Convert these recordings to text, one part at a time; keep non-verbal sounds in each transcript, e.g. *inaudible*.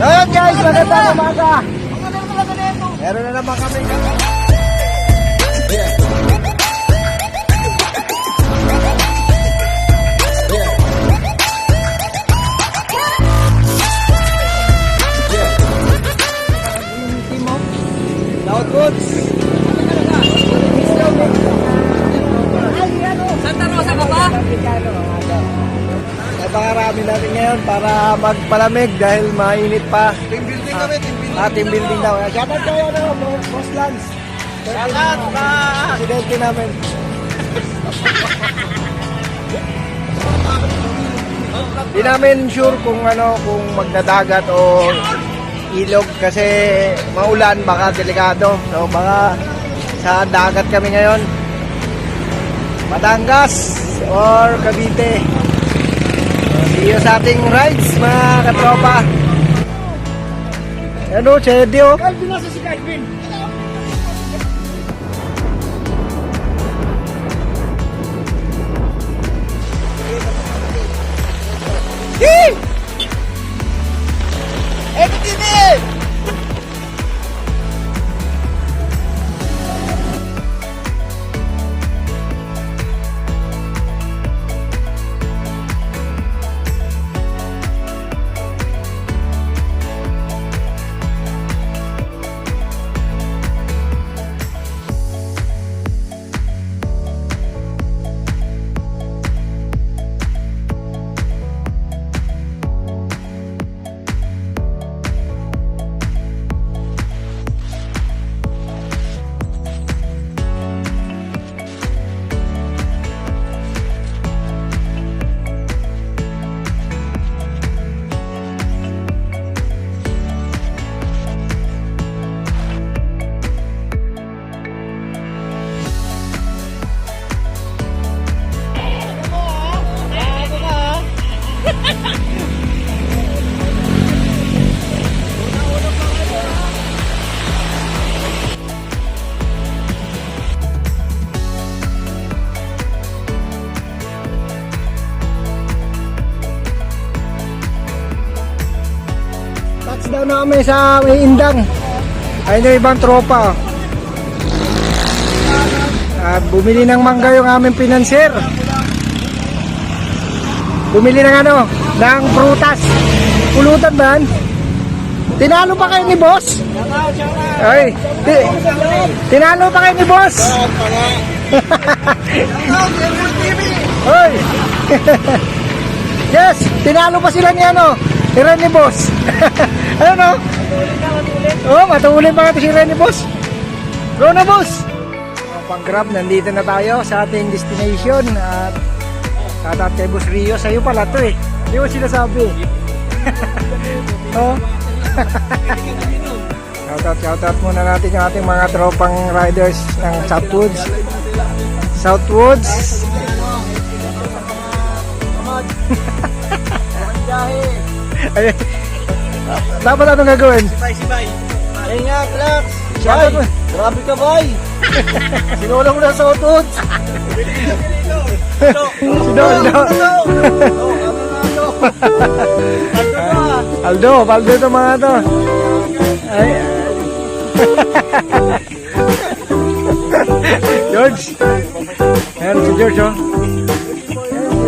Ayan guys, magandang umaga. Meron na naman kami. Magpalamig dahil mainit pa. Team building kami, team building. Ah, team building daw. Shoutout kayo ano, Boss Lance. Shoutout sa... Presidente namin. Di namin sure kung ano, kung magdadagat o ilog kasi maulan baka delikado. So baka sa dagat kami ngayon. Batangas or Cavite. You sa ating rides mga katropa. Ano, Chedio? Calvin nasa si Calvin. Yee! Kami sa may Indang. Ayun yung ibang tropa. At bumili ng mangga yung aming pinanser. Bumili ng ano, ng prutas. Pulutan ba yan? Tinalo pa kayo ni boss? Ay, ti- tinalo pa kayo ni boss? *laughs* Hoy! *laughs* yes, tinalo pa sila ni ano, ni Renny Boss. *laughs* ano no? Oh, matulin pa ito si Renny Boss. Go na boss! Oh, pang grab, nandito na tayo sa ating destination at shoutout kay Boss Rio. Sa'yo pala to eh. Hindi mo sinasabi. *laughs* oh. *laughs* shoutout, shoutout muna natin yung ating mga tropang riders ng Southwoods. Southwoods. Ayun. Dapat anong gagawin? Sibay, sibay. Ay nga. Shoutout mo. Grabe ka, bay. *laughs* Sinulong na sa utot. Sino? Sino? Aldo, Aldo ito mga to. Ay. *laughs* George. Ayan si George oh.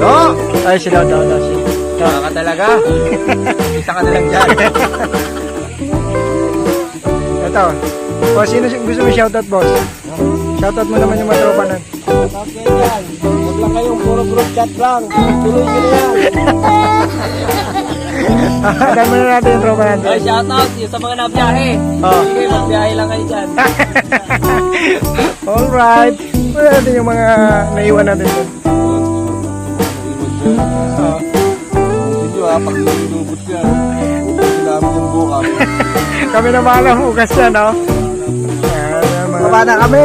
Oh! Ay, si Daw Daw Daw. Si Kaka ka talaga. Isa ka na lang dyan. Ito. O, sino si- gusto mo shoutout, boss? Shoutout mo naman yung mga tropa nun. Okay yan. Huwag lang kayong puro group chat lang. Tuloy nyo na yan. Adan mo na natin yung tropa natin. Ay, shoutout yun sa mga nabiyahe. Oh. Sige, magbiyahe lang kayo dyan. *laughs* Alright. Muna natin yung mga naiwan natin dun. Pag nilubot yan. Namin yung buka. Kami na bahala hugas yan, no? Baba na kami.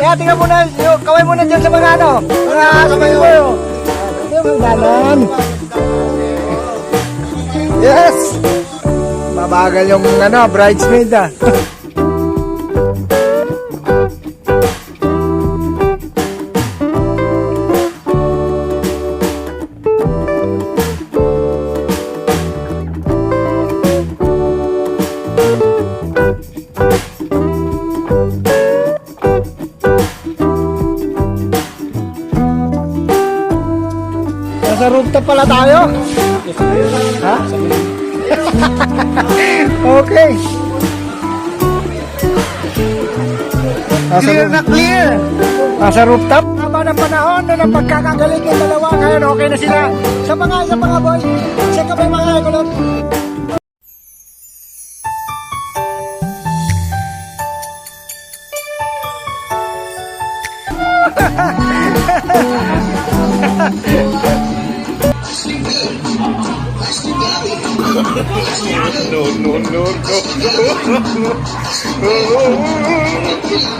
Kaya tingnan mo na, yung kaway mo na dyan sa mga ano. Mga kamay mo ganon. Yes! Mabagal yung ano, bridesmaid ah. *laughs* Nasa rooftop pala tayo. Ha? okay. Nasa clear na clear. Nasa rooftop. Haba ng panahon na ng pagkakagaling ng dalawa. Ngayon okay na sila. Sa mga sa mga boy, check up ang mga gulat. no, no, no, no. *laughs*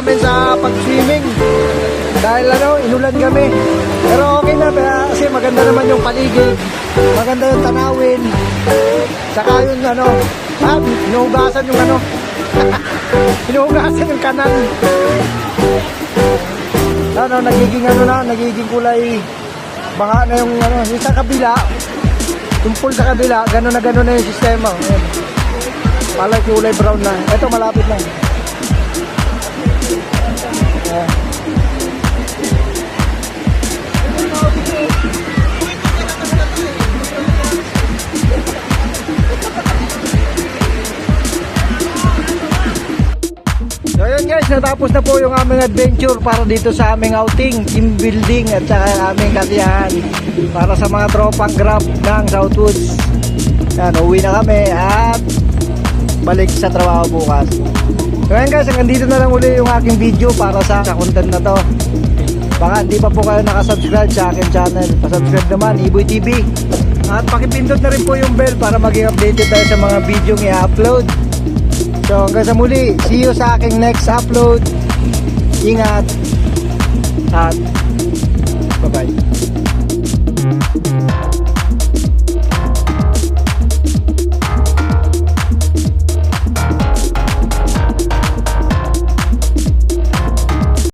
namin sa pag-swimming. Dahil ano, inulan kami. Pero okay na, kasi maganda naman yung paligid. Maganda yung tanawin. Saka yung ano, ah, hinuhugasan yung ano. *laughs* hinuhugasan yung kanan. Ano, nagiging ano na, nagiging kulay baka na yung ano, yung sa kabila, yung pool sa kabila, gano'n na gano'n na yung sistema. Ayan. Palay kulay brown na. Ito malapit na. Natapos na po yung aming adventure para dito sa aming outing, team building at saka aming kasiyahan para sa mga tropang grab ng Southwoods. Yan, uwi na kami at balik sa trabaho bukas. So yan guys, hanggang dito na lang uli yung aking video para sa, sa content na to. Baka hindi pa po kayo nakasubscribe sa akin channel. Pasubscribe naman, Iboy TV. At pakipindot na rin po yung bell para maging updated tayo sa mga video i-upload. So hanggang sa muli, see you sa aking next upload. Ingat at bye-bye.